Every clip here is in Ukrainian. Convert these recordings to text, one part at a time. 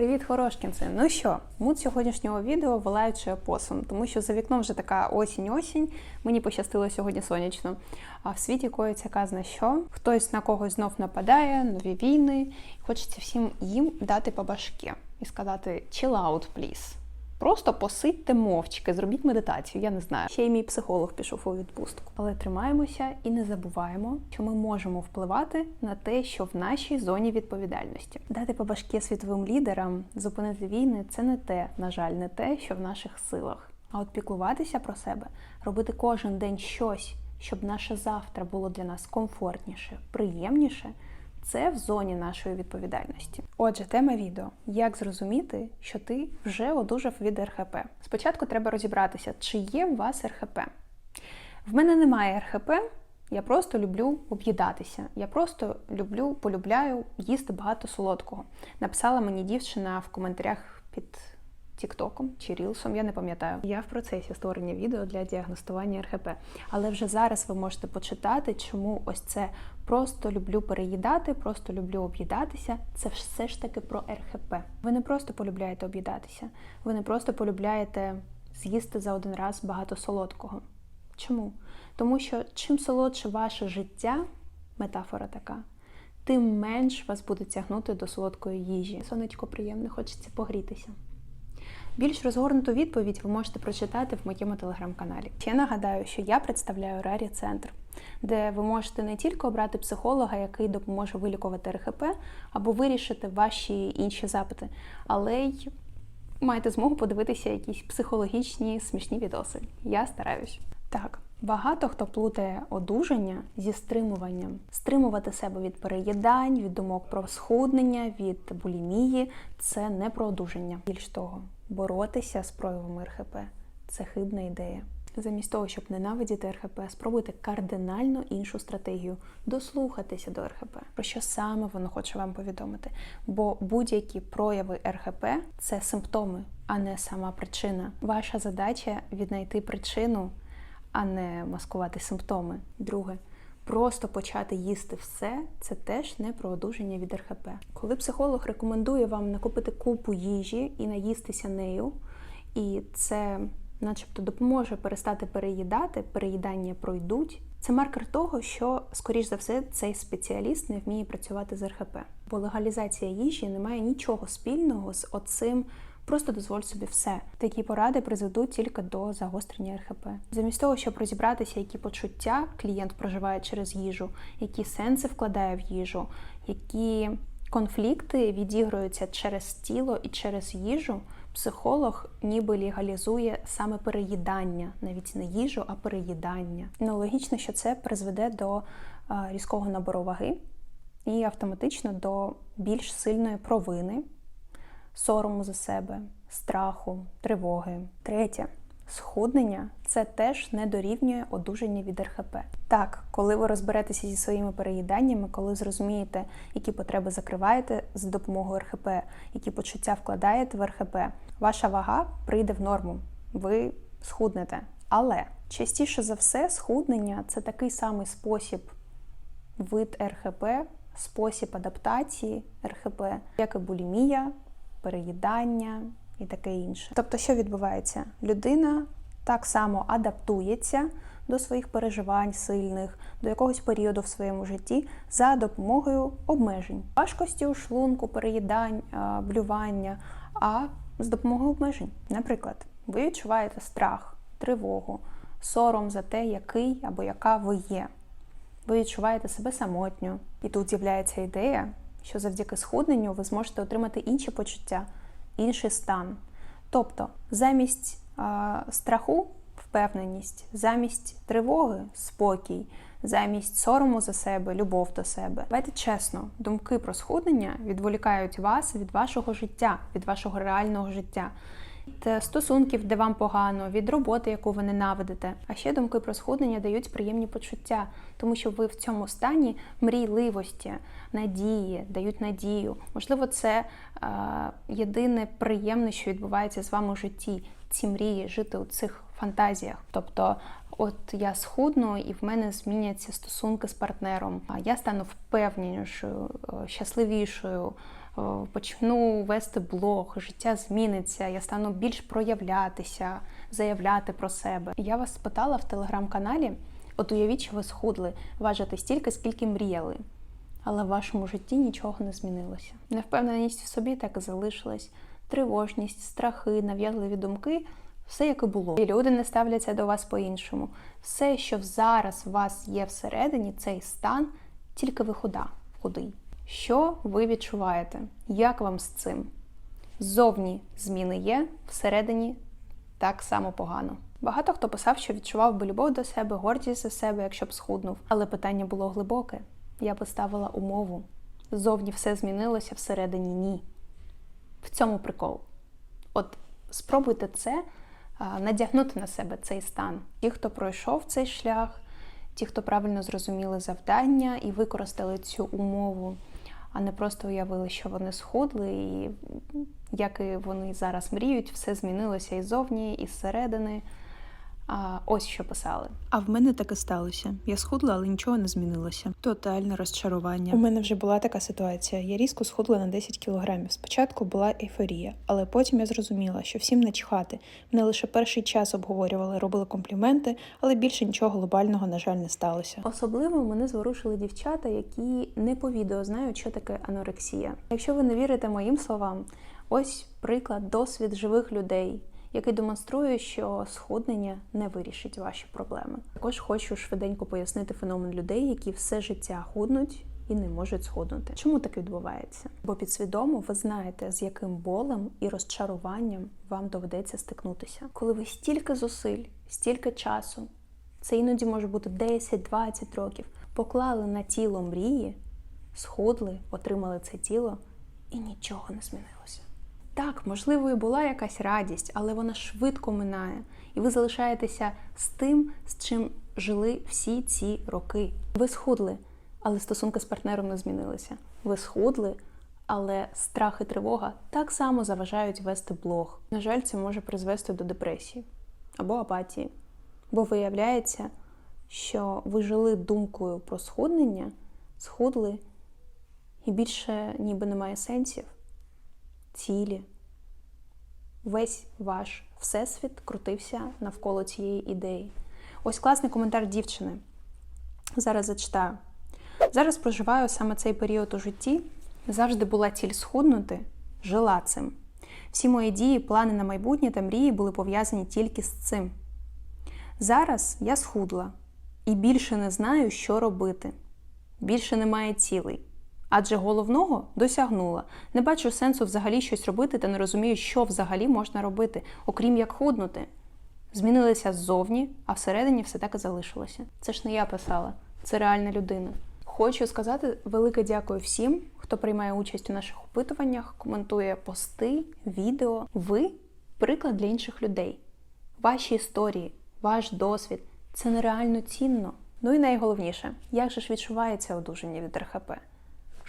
Привіт, хорошкінці! Ну що, мут сьогоднішнього відео вилаючи опосум, тому що за вікном вже така осінь-осінь. Мені пощастило сьогодні сонячно. А в світі коїться казна що. Хтось на когось знов нападає, нові війни. Хочеться всім їм дати по башки і сказати chill out, please. Просто посидьте мовчки, зробіть медитацію, я не знаю. Ще й мій психолог пішов у відпустку. Але тримаємося і не забуваємо, що ми можемо впливати на те, що в нашій зоні відповідальності. Дати по башки світовим лідерам, зупинити війни це не те, на жаль, не те, що в наших силах. А от піклуватися про себе, робити кожен день щось, щоб наше завтра було для нас комфортніше, приємніше. Це в зоні нашої відповідальності. Отже, тема відео: як зрозуміти, що ти вже одужав від РХП. Спочатку треба розібратися, чи є у вас РХП. В мене немає РХП, я просто люблю об'їдатися. Я просто люблю, полюбляю їсти багато солодкого. Написала мені дівчина в коментарях під Тіктоком чи Рілсом, я не пам'ятаю. Я в процесі створення відео для діагностування РХП. Але вже зараз ви можете почитати, чому ось це просто люблю переїдати, просто люблю об'їдатися. Це все ж таки про РХП. Ви не просто полюбляєте об'їдатися, ви не просто полюбляєте з'їсти за один раз багато солодкого. Чому? Тому що чим солодше ваше життя, метафора така, тим менш вас буде тягнути до солодкої їжі. Сонечко приємне, хочеться погрітися. Більш розгорнуту відповідь ви можете прочитати в моєму телеграм-каналі. Ще нагадаю, що я представляю Рарі Центр, де ви можете не тільки обрати психолога, який допоможе вилікувати РХП, або вирішити ваші інші запити, але й маєте змогу подивитися якісь психологічні смішні відоси. Я стараюсь. Так, багато хто плутає одужання зі стримуванням. Стримувати себе від переїдань, від думок про схуднення, від булімії це не про одужання. Більш того, боротися з проявами РХП це хибна ідея. Замість того, щоб ненавидіти РХП, спробуйте кардинально іншу стратегію дослухатися до РХП. Про що саме воно хоче вам повідомити? Бо будь-які прояви РХП це симптоми, а не сама причина. Ваша задача віднайти причину, а не маскувати симптоми. Друге. Просто почати їсти все це теж не про одужання від РХП. Коли психолог рекомендує вам накупити купу їжі і наїстися нею, і це, начебто, допоможе перестати переїдати, переїдання пройдуть. Це маркер того, що, скоріш за все, цей спеціаліст не вміє працювати з РХП. Бо легалізація їжі не має нічого спільного з оцим. Просто дозволь собі все. Такі поради призведуть тільки до загострення РХП. Замість того, щоб розібратися, які почуття клієнт проживає через їжу, які сенси вкладає в їжу, які конфлікти відігруються через тіло і через їжу, психолог ніби легалізує саме переїдання, навіть не їжу, а переїдання. Ну логічно, що це призведе до різкого набору ваги і автоматично до більш сильної провини сорому за себе, страху, тривоги. Третє. Схуднення це теж не дорівнює одужання від РХП. Так, коли ви розберетеся зі своїми переїданнями, коли зрозумієте, які потреби закриваєте з допомогою РХП, які почуття вкладаєте в РХП, ваша вага прийде в норму, ви схуднете. Але частіше за все, схуднення це такий самий спосіб вид РХП, спосіб адаптації РХП, як і булімія, переїдання і таке інше. Тобто, що відбувається? Людина так само адаптується до своїх переживань сильних, до якогось періоду в своєму житті за допомогою обмежень, важкості у шлунку, переїдань, блювання, а з допомогою обмежень. Наприклад, ви відчуваєте страх, тривогу, сором за те, який або яка ви є. Ви відчуваєте себе самотньо, і тут з'являється ідея, що завдяки схудненню ви зможете отримати інші почуття, інший стан. Тобто, замість а, страху впевненість, замість тривоги спокій, замість сорому за себе, любов до себе. Давайте чесно, думки про схуднення відволікають вас від вашого життя, від вашого реального життя. Від стосунків, де вам погано, від роботи, яку ви ненавидите. А ще думки про схуднення дають приємні почуття, тому що ви в цьому стані мрійливості, надії, дають надію. Можливо, це е, єдине приємне, що відбувається з вами у житті. Ці мрії, жити у цих фантазіях. Тобто, от я схудну і в мене зміняться стосунки з партнером. А я стану впевненішою, щасливішою, почну вести блог, життя зміниться, я стану більш проявлятися, заявляти про себе. Я вас спитала в телеграм-каналі: от уявіть, що ви схудли, важите стільки, скільки мріяли. Але в вашому житті нічого не змінилося. Невпевненість в собі так і залишилась. Тривожність, страхи, нав'язливі думки все як і було. І люди не ставляться до вас по-іншому. Все, що зараз у вас є всередині, цей стан, тільки ви худа, худий. Що ви відчуваєте? Як вам з цим? Ззовні зміни є, всередині так само погано. Багато хто писав, що відчував би любов до себе, гордість за себе, якщо б схуднув. Але питання було глибоке. Я поставила умову. Ззовні все змінилося, всередині ні. В цьому прикол. От спробуйте це надягнути на себе цей стан. Ті, хто пройшов цей шлях, ті, хто правильно зрозуміли завдання і використали цю умову, а не просто уявили, що вони схудли, і як і вони зараз мріють, все змінилося і зовні, і зсередини. А, ось що писали. А в мене так і сталося. Я схудла, але нічого не змінилося. Тотальне розчарування. У мене вже була така ситуація. Я різко схудла на 10 кілограмів. Спочатку була ейфорія, але потім я зрозуміла, що всім начхати. Мене лише перший час обговорювали, робили компліменти, але більше нічого глобального, на жаль, не сталося. Особливо мене зворушили дівчата, які не по відео знають, що таке анорексія. Якщо ви не вірите моїм словам, ось приклад, досвід живих людей, який демонструє, що схуднення не вирішить ваші проблеми. Також хочу швиденько пояснити феномен людей, які все життя худнуть. І не можуть схуднути. Чому так відбувається? Бо підсвідомо ви знаєте, з яким болем і розчаруванням вам доведеться стикнутися. Коли ви стільки зусиль, стільки часу, це іноді може бути 10-20 років, поклали на тіло мрії, схудли, отримали це тіло, і нічого не змінилося. Так, можливо, і була якась радість, але вона швидко минає, і ви залишаєтеся з тим, з чим жили всі ці роки. Ви схудли, але стосунки з партнером не змінилися. Ви схудли, але страх і тривога так само заважають вести блог. На жаль, це може призвести до депресії або апатії. Бо виявляється, що ви жили думкою про схуднення, схудли, і більше ніби немає сенсів цілі. Весь ваш всесвіт крутився навколо цієї ідеї. Ось класний коментар дівчини. Зараз зачитаю. Зараз проживаю саме цей період у житті. Завжди була ціль схуднути, жила цим. Всі мої дії, плани на майбутнє та мрії були пов'язані тільки з цим. Зараз я схудла і більше не знаю, що робити. Більше немає цілей. Адже головного досягнула. Не бачу сенсу взагалі щось робити та не розумію, що взагалі можна робити, окрім як худнути. Змінилися ззовні, а всередині все так і залишилося. Це ж не я писала, це реальна людина. Хочу сказати велике дякую всім, хто приймає участь у наших опитуваннях, коментує пости, відео. Ви приклад для інших людей. Ваші історії, ваш досвід це нереально цінно. Ну і найголовніше, як же ж відчувається одужання від РХП?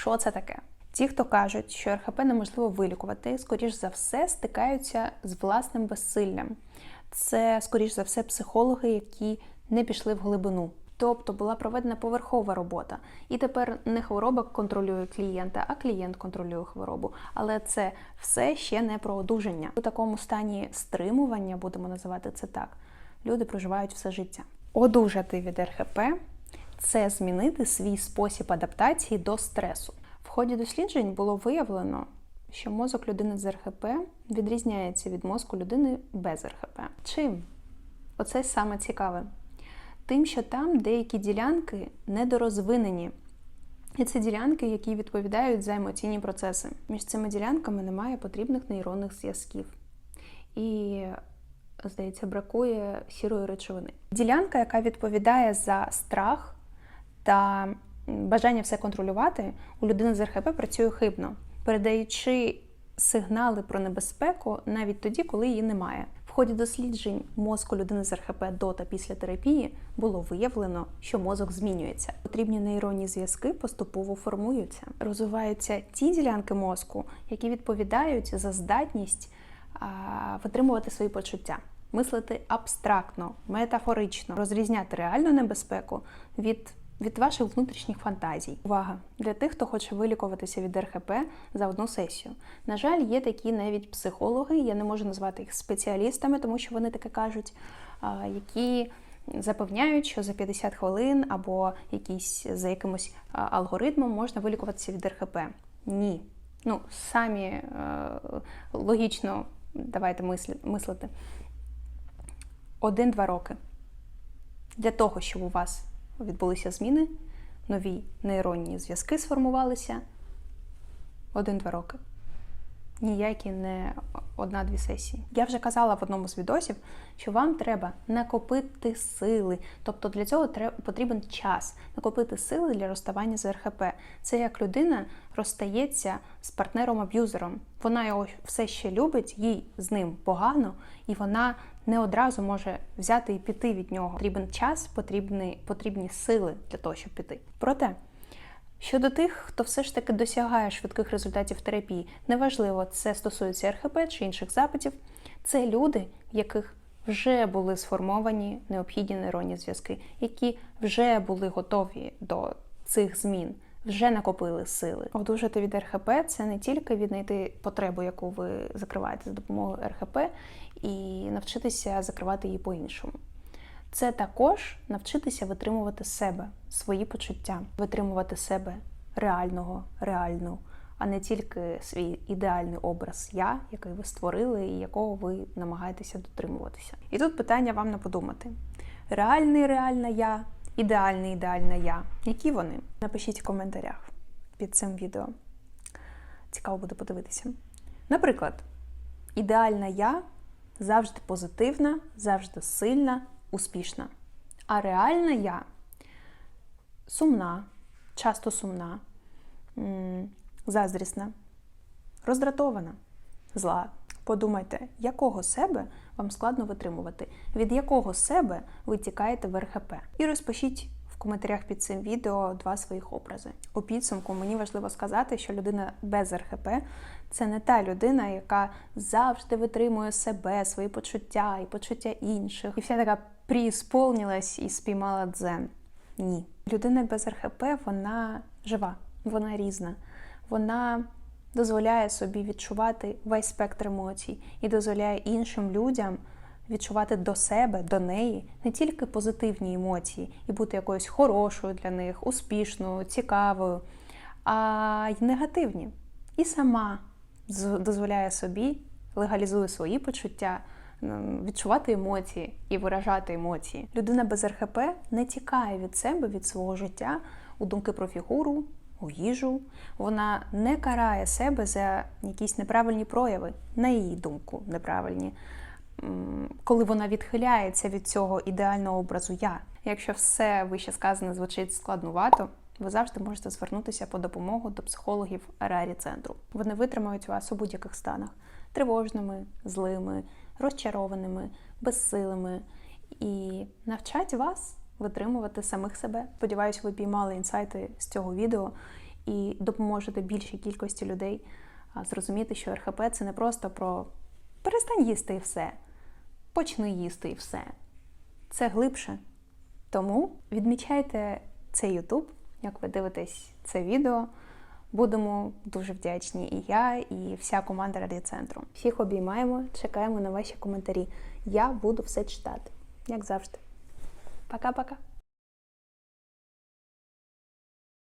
Що це таке? Ті, хто кажуть, що РХП неможливо вилікувати, скоріш за все стикаються з власним безсиллям. Це, скоріш за все, психологи, які не пішли в глибину. Тобто була проведена поверхова робота. І тепер не хвороба контролює клієнта, а клієнт контролює хворобу. Але це все ще не про одужання. У такому стані стримування, будемо називати це так, люди проживають все життя. Одужати від РХП це змінити свій спосіб адаптації до стресу. В ході досліджень було виявлено, що мозок людини з РХП відрізняється від мозку людини без РХП. Чим? Оце саме цікаве. Тим, що там деякі ділянки недорозвинені. І це ділянки, які відповідають за емоційні процеси. Між цими ділянками немає потрібних нейронних зв'язків. І, здається, бракує сірої речовини. Ділянка, яка відповідає за страх та бажання все контролювати, у людини з РХП працює хибно, передаючи сигнали про небезпеку навіть тоді, коли її немає. В ході досліджень мозку людини з РХП до та після терапії було виявлено, що мозок змінюється. Потрібні нейронні зв'язки поступово формуються. Розвиваються ті ділянки мозку, які відповідають за здатність а, витримувати свої почуття, мислити абстрактно, метафорично, розрізняти реальну небезпеку від від ваших внутрішніх фантазій. Увага! Для тих, хто хоче вилікуватися від РХП за одну сесію. На жаль, є такі навіть психологи, я не можу назвати їх спеціалістами, тому що вони таке кажуть, які запевняють, що за 50 хвилин або якісь за якимось алгоритмом можна вилікуватися від РХП. Ні. Ну, самі е, логічно давайте мислити. Один-два роки. Для того, щоб у вас відбулися зміни, нові нейронні зв'язки сформувалися один-два роки. Ніякі не одна-дві сесії. Я вже казала в одному з відосів, що вам треба накопити сили. Тобто для цього потрібен час накопити сили для розставання з РХП. Це як людина розстається з партнером-аб'юзером. Вона його все ще любить, їй з ним погано, і вона не одразу може взяти і піти від нього. Потрібен час, потрібні, потрібні сили для того, щоб піти. Проте. Щодо тих, хто все ж таки досягає швидких результатів терапії, неважливо, це стосується РХП чи інших запитів, це люди, в яких вже були сформовані необхідні нейронні зв'язки, які вже були готові до цих змін, вже накопили сили. Одужати від РХП це не тільки віднайти потребу, яку ви закриваєте за допомогою РХП, і навчитися закривати її по-іншому. Це також навчитися витримувати себе, свої почуття, витримувати себе реального, реальну, а не тільки свій ідеальний образ я, який ви створили і якого ви намагаєтеся дотримуватися. І тут питання вам на подумати: реальний реальна я, ідеальний ідеальна я. Які вони? Напишіть в коментарях під цим відео. Цікаво буде подивитися. Наприклад, ідеальна я завжди позитивна, завжди сильна, успішна. А реальна я сумна, часто сумна, заздрісна, роздратована, зла. Подумайте, якого себе вам складно витримувати, від якого себе ви тікаєте в РХП. І розпишіть в коментарях під цим відео два своїх образи. У підсумку мені важливо сказати, що людина без РХП це не та людина, яка завжди витримує себе, свої почуття і почуття інших. І вся така приісполнилась і спіймала дзен. Ні. Людина без РХП вона жива, вона різна. Вона дозволяє собі відчувати весь спектр емоцій і дозволяє іншим людям відчувати до себе, до неї не тільки позитивні емоції і бути якоюсь хорошою для них, успішною, цікавою, а й негативні. І сама дозволяє собі, легалізує свої почуття, відчувати емоції і виражати емоції. Людина без РХП не тікає від себе, від свого життя у думки про фігуру, у їжу. Вона не карає себе за якісь неправильні прояви, на її думку, неправильні. Коли вона відхиляється від цього ідеального образу я. Якщо все вище сказане звучить складнувато, ви завжди можете звернутися по допомогу до психологів Рарі центру. Вони витримають вас у будь-яких станах: тривожними, злими, розчарованими, безсилими і навчать вас витримувати самих себе. Сподіваюсь, ви піймали інсайти з цього відео і допоможете більшій кількості людей зрозуміти, що РХП це не просто про перестань їсти і все, почни їсти і все. Це глибше. Тому відмічайте цей YouTube, як ви дивитесь це відео. Будемо дуже вдячні і я, і вся команда Радіоцентру. Всіх обіймаємо, чекаємо на ваші коментарі. Я буду все читати, як завжди. Пока-пока.